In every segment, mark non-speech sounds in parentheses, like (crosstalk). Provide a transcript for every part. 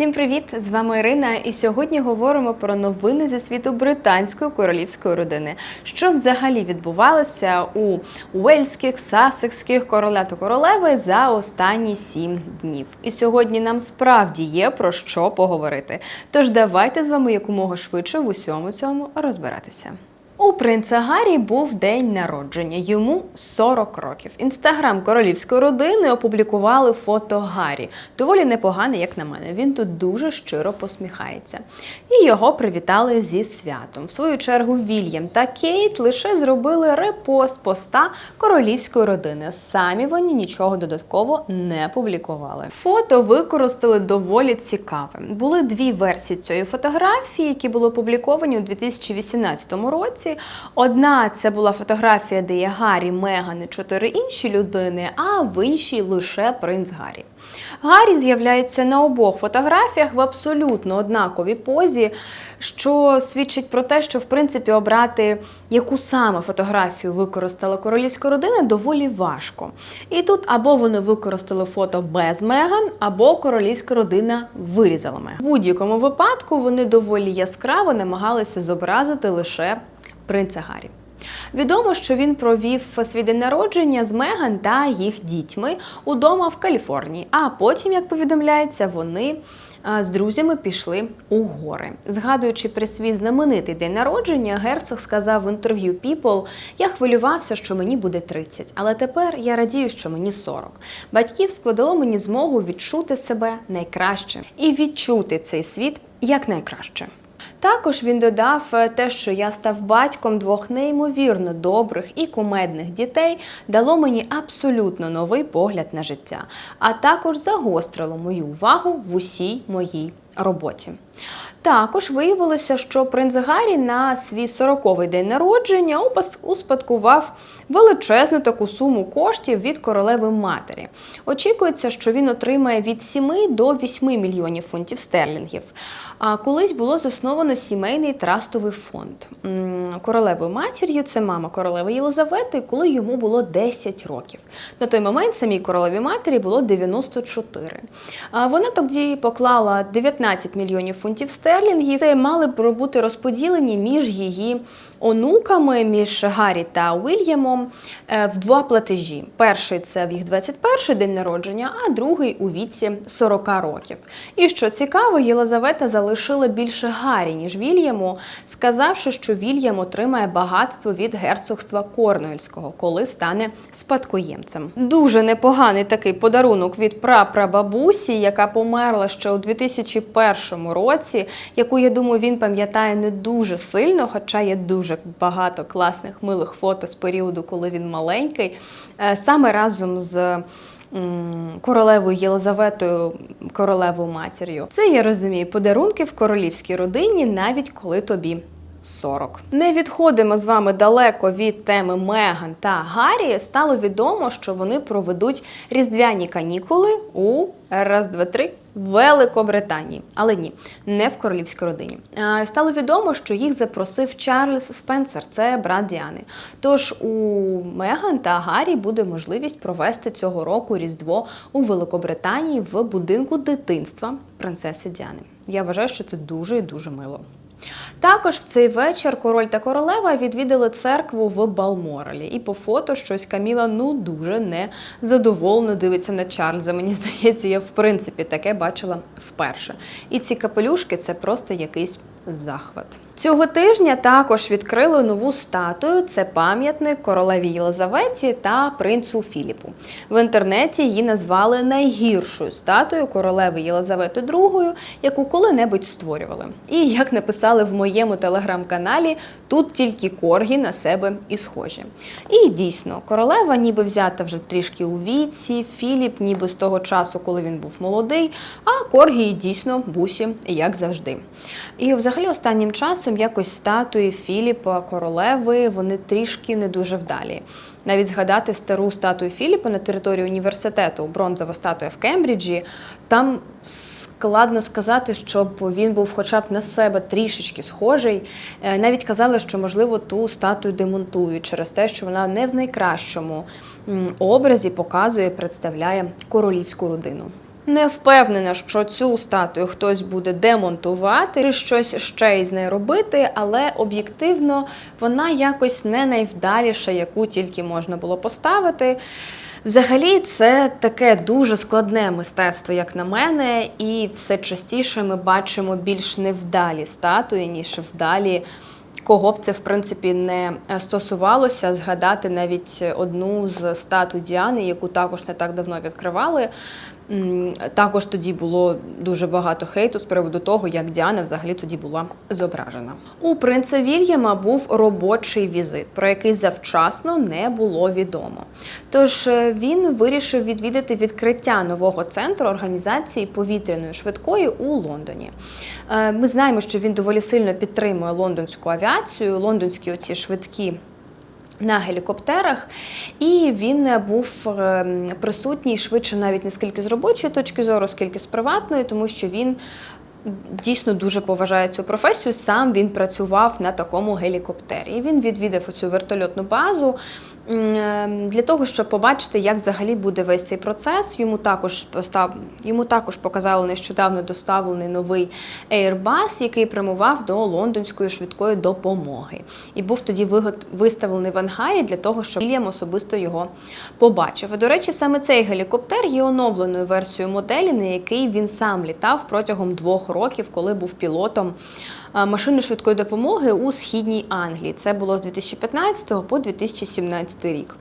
Всім привіт! З вами Ірина, і сьогодні говоримо про новини зі світу британської королівської родини. Що взагалі відбувалося у уельських, сасекських короля та королеви за останні сім днів. І сьогодні нам справді є про що поговорити. Тож давайте з вами якомога швидше в усьому цьому розбиратися. У принца Гаррі був день народження, йому 40 років. Інстаграм королівської родини опублікували фото Гаррі. Доволі непогане, як на мене. Він тут дуже щиро посміхається. І його привітали зі святом. В свою чергу Вільям та Кейт лише зробили репост поста королівської родини. Самі вони нічого додатково не публікували. Фото використали доволі цікаве. Були дві версії цієї фотографії, які були опубліковані у 2018 році. Одна це була фотографія, де є Гаррі, Меган і чотири інші людини, а в іншій лише принц Гаррі. Гаррі з'являється на обох фотографіях в абсолютно однаковій позі, що свідчить про те, що в принципі обрати яку саме фотографію використала королівська родина, доволі важко. І тут або вони використали фото без Меган, або королівська родина вирізала Меган. В будь-якому випадку вони доволі яскраво намагалися зобразити лише принца Гаррі. Відомо, що він провів свій день народження з Меган та їх дітьми удома в Каліфорнії. А потім, як повідомляється, вони з друзями пішли у гори. Згадуючи про свій знаменитий день народження, герцог сказав в інтерв'ю People, я хвилювався, що мені буде 30, але тепер я радію, що мені 40. Батьківство дало мені змогу відчути себе найкраще і відчути цей світ як найкраще. Також він додав е, те, що я став батьком двох неймовірно добрих і кумедних дітей, дало мені абсолютно новий погляд на життя, а також загострило мою увагу в усій моїй роботі. Також виявилося, що принц Гаррі на свій 40-й день народження успадкував величезну таку суму коштів від королеви матері. Очікується, що він отримає від 7 до 8 мільйонів фунтів стерлінгів. А колись було засновано сімейний трастовий фонд. Королевою матір'ю це мама королеви Єлизавети, коли йому було 10 років. На той момент самій королеві матері було 94. А Вона тоді поклала 19 мільйонів фунтів стерлінгів, де мали б бути розподілені між її онуками, між Гаррі та Уільямом е, в два платежі. Перший це в їх 21 день народження, а другий у віці 40 років. І що цікаво, Єлизавета залишила більше Гаррі, ніж Вільяму, сказавши, що Вільям отримає багатство від герцогства Корнуельського, коли стане спадкоємцем. Дуже непоганий такий подарунок від прапрабабусі, яка померла ще у 2001 році, яку я думаю, він пам'ятає не дуже сильно, хоча є дуже багато класних милих фото з періоду, коли він маленький, Е, саме разом з. Королевою Єлизаветою, королевою матір'ю. Це я розумію подарунки в королівській родині, навіть коли тобі 40. Не відходимо з вами далеко від теми Меган та Гаррі. Стало відомо, що вони проведуть різдвяні канікули у раз, два, три Великобританії. Але ні, не в королівській родині. Стало відомо, що їх запросив Чарльз Спенсер, це брат Діани. Тож у Меган та Гаррі буде можливість провести цього року Різдво у Великобританії в будинку дитинства принцеси Діани. Я вважаю, що це дуже і дуже мило. Також в цей вечір король та королева відвідали церкву в Балморалі. І по фото щось Каміла ну дуже не задоволено дивиться на Чарльза. Мені (laughs) здається, я в принципі таке бачила вперше. І ці капелюшки це просто якийсь захват. Цього тижня також відкрили нову статую. Це пам'ятник королеві Єлизаветі та принцу Філіпу. В інтернеті її назвали найгіршою статуєю королеви Єлизавети II, яку коли-небудь створювали. І як написали в моєму телеграм-каналі, тут тільки коргі на себе і схожі. І дійсно, королева ніби взята вже трішки у віці, Філіп ніби з того часу, коли він був молодий, а коргі дійсно бусі, як завжди. І взагалі останнім часом якось статуї Філіпа, королеви, вони трішки не дуже вдалі. Навіть згадати стару статую Філіпа на території університету, бронзова статуя в Кембриджі, там складно сказати, щоб він був хоча б на себе трішечки схожий. Е, Навіть казали, що можливо ту статую демонтують через те, що вона не в найкращому образі показує, представляє королівську родину. Не впевнена, що цю статую хтось буде демонтувати чи щось ще із нею робити, але об'єктивно вона якось не найвдаліша, яку тільки можна було поставити. Взагалі, це таке дуже складне мистецтво, як на мене, і все частіше ми бачимо більш невдалі статуї, ніж вдалі. Кого б це в принципі не стосувалося, згадати навіть одну з статуй Діани, яку також не так давно відкривали. Також тоді було дуже багато хейту з приводу того, як Діана взагалі тоді була зображена. У принца Вільяма був робочий візит, про який завчасно не було відомо. Тож е, він вирішив відвідати відкриття нового центру організації повітряної швидкої у Лондоні. Е, Ми знаємо, що він доволі сильно підтримує лондонську авіацію, лондонські оці швидкі на гелікоптерах, і він був е, присутній швидше навіть не скільки з робочої точки зору, скільки з приватної, тому що він дійсно дуже поважає цю професію. Сам він працював на такому гелікоптері. І він відвідав цю вертольотну базу. е, Для того щоб побачити, як взагалі буде весь цей процес, йому також постав йому також показали нещодавно доставлений новий Airbus, який прямував до лондонської швидкої допомоги, і був тоді виставлений в ангарі для того, щоб Вільям особисто його побачив. До речі, саме цей гелікоптер є оновленою версією моделі, на який він сам літав протягом двох років, коли був пілотом е, машини швидкої допомоги у східній Англії. Це було з 2015 по 2017 рік.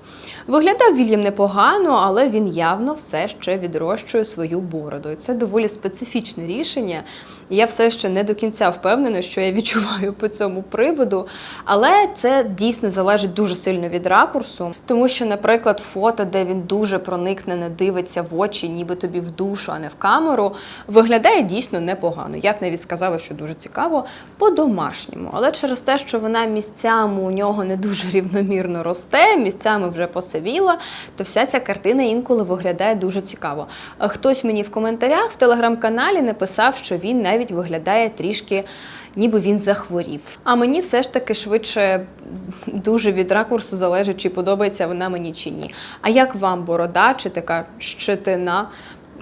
Виглядав Вільям непогано, але він явно все ще відрощує свою бороду. І це доволі специфічне рішення. Я все ще не до кінця впевнена, що я відчуваю по цьому приводу. Але це дійсно залежить дуже сильно від ракурсу, тому що, наприклад, фото, де він дуже проникнено дивиться в очі, ніби тобі в душу, а не в камеру, виглядає дійсно непогано. Я б навіть сказала, що дуже цікаво по-домашньому. Але через те, що вона місцями у нього не дуже рівномірно росте, місцями вже посивіла, то вся ця картина інколи виглядає дуже цікаво. Хтось мені в коментарях в телеграм-каналі написав, що він навіть виглядає трішки. Ніби він захворів. А мені все ж таки швидше дуже від ракурсу залежить, чи подобається вона мені чи ні. А як вам борода чи така щетина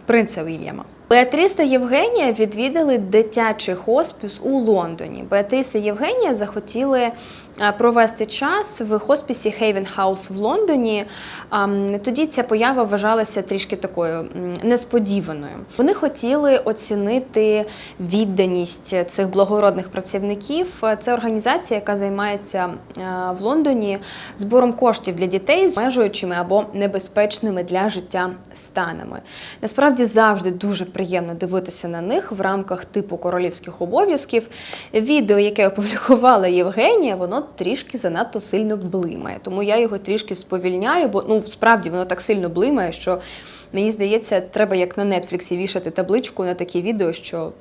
принца Вільяма? Беатріс та Євгенія відвідали дитячий хоспіс у Лондоні. Беатріс і Євгенія захотіли провести час в хоспісі Haven House в Лондоні. Тоді ця поява вважалася трішки такою несподіваною. Вони хотіли оцінити відданість цих благородних працівників. Це організація, яка займається е, в Лондоні збором коштів для дітей з межуючими або небезпечними для життя станами. Насправді завжди дуже приємно дивитися на них в рамках типу королівських обов'язків. Відео, яке опублікувала Євгенія, воно трішки занадто сильно блимає. Тому я його трішки сповільняю, бо ну справді воно так сильно блимає, що мені здається, треба як на Нетфліксі вішати табличку на такі відео, що,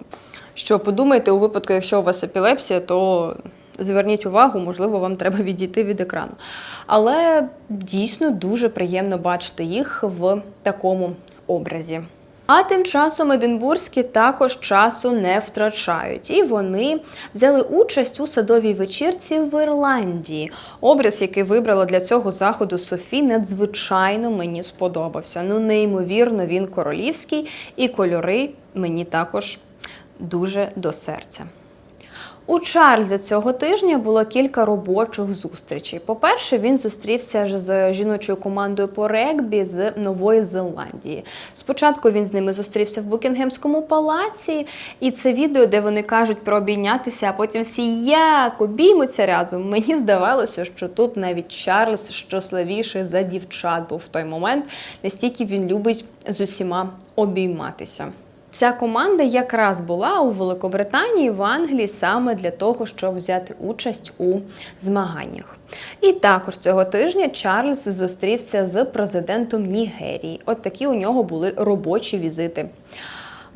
що подумайте у випадку, якщо у вас епілепсія, то. Зверніть увагу, можливо, вам треба відійти від екрану. Але дійсно дуже приємно бачити їх в такому образі. А тим часом Единбурзькі також часу не втрачають, і вони взяли участь у садовій вечірці в Ірландії. Образ, який вибрала для цього заходу Софі, надзвичайно мені сподобався. Ну, неймовірно, він королівський, і кольори мені також дуже до серця. У Чарльза цього тижня було кілька робочих зустрічей. По-перше, він зустрівся з жіночою командою по регбі з Нової Зеландії. Спочатку він з ними зустрівся в Букінгемському палаці, і це відео, де вони кажуть про обійнятися, а потім всі як обіймуться разом. Мені здавалося, що тут навіть Чарльз щасливіший за дівчат був в той момент, настільки він любить з усіма обійматися. Ця команда якраз була у Великобританії в Англії саме для того, щоб взяти участь у змаганнях. І також цього тижня Чарльз зустрівся з президентом Нігерії. От такі у нього були робочі візити.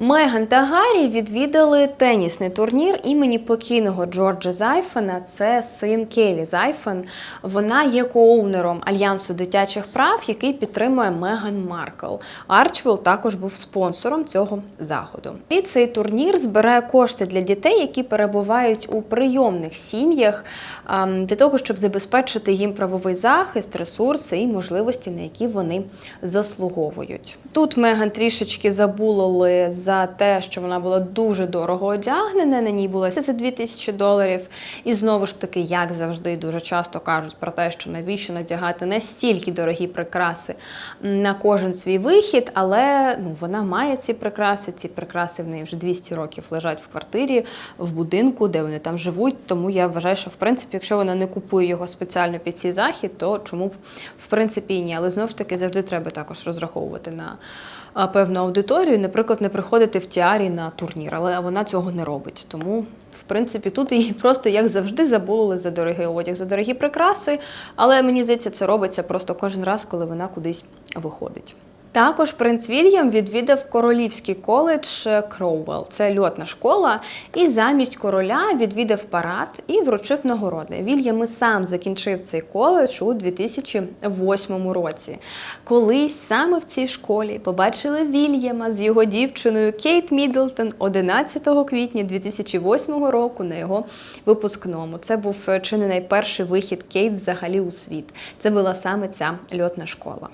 Меган та Гаррі відвідали тенісний турнір імені покійного Джорджа Зайфена. Це син Келі Зайфен. Вона є кооунером альянсу дитячих прав, який підтримує Меган Маркл. Арчвелл також був спонсором цього заходу. І цей турнір збирає кошти для дітей, які перебувають у прийомних сім'ях, ем, для того, щоб забезпечити їм правовий захист, ресурси і можливості, на які вони заслуговують. Тут Меган трішечки забулили за те, що вона була дуже дорого одягнена. На ній було за 2000 доларів. І знову ж таки, як завжди, дуже часто кажуть про те, що навіщо надягати настільки дорогі прикраси на кожен свій вихід, але ну вона має ці прикраси. Ці прикраси в неї вже 200 років лежать в квартирі, в будинку, де вони там живуть. Тому я вважаю, що в принципі, якщо вона не купує його спеціально під цей захід, то чому б в принципі ні. Але знову ж таки завжди треба також розраховувати на певну аудиторію. Наприклад, не приходити в тіарі на турнір, але вона цього не робить. Тому. В принципі, тут її (laughs) просто як завжди забулили за дорогий одяг, за дорогі прикраси. Але мені здається, це робиться просто кожен раз, коли вона кудись виходить. Також принц Вільям відвідав королівський коледж Кроувелл. Це льотна школа, і замість короля відвідав парад і вручив нагороди. Вільям і сам закінчив цей коледж у 2008 році. Колись саме в цій школі побачили Вільяма з його дівчиною Кейт Міддлтон 11 квітня 2008 року на його випускному. Це був е, чи не найперший вихід Кейт взагалі у світ. Це була саме ця льотна школа.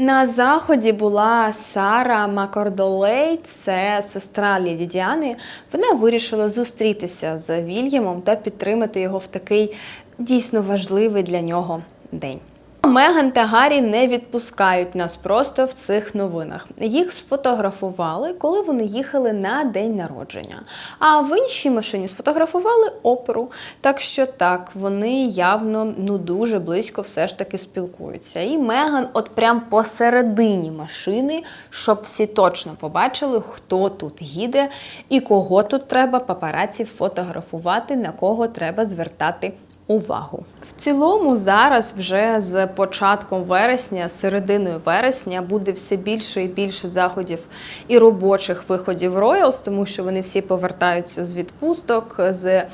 На заході була Сара Макордолей, це сестра Ліді Діани. Вона вирішила зустрітися з Вільямом та підтримати його в такий дійсно важливий для нього день. Меган та Гаррі не відпускають нас просто в цих новинах. Їх сфотографували, коли вони їхали на день народження. А в іншій машині сфотографували оперу. Так що так, вони явно ну дуже близько все ж таки спілкуються. І Меган, от прям посередині машини, щоб всі точно побачили, хто тут їде і кого тут треба папараці фотографувати, на кого треба звертати увагу. В цілому, зараз вже з початком вересня, серединою вересня, буде все більше і більше заходів і робочих виходів Royals, тому що вони всі повертаються з відпусток, з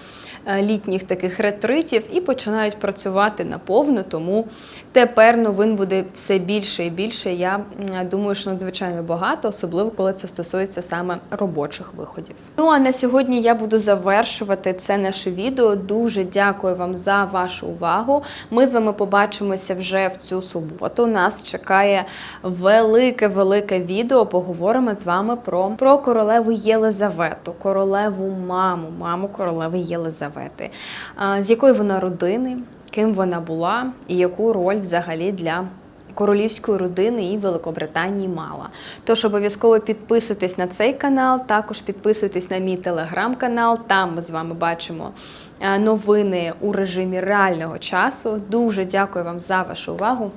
літніх таких ретритів і починають працювати наповну. Тому тепер новин буде все більше і більше. Я думаю, що надзвичайно багато, особливо коли це стосується саме робочих виходів. Ну а на сьогодні я буду завершувати це наше відео. Дуже дякую вам за вашу увагу. Ми з вами побачимося вже в цю суботу. Нас чекає велике-велике відео. Поговоримо з вами про, про королеву Єлизавету, королеву маму, маму королеви Єлизавети, А, з якої вона родини, ким вона була і яку роль взагалі для. Королівської родини і Великобританії мала. Тож обов'язково підписуйтесь на цей канал, також підписуйтесь на мій телеграм-канал. Там ми з вами бачимо новини у режимі реального часу. Дуже дякую вам за вашу увагу.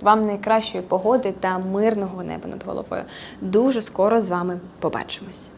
Вам найкращої погоди та мирного неба над головою. Дуже скоро з вами побачимось.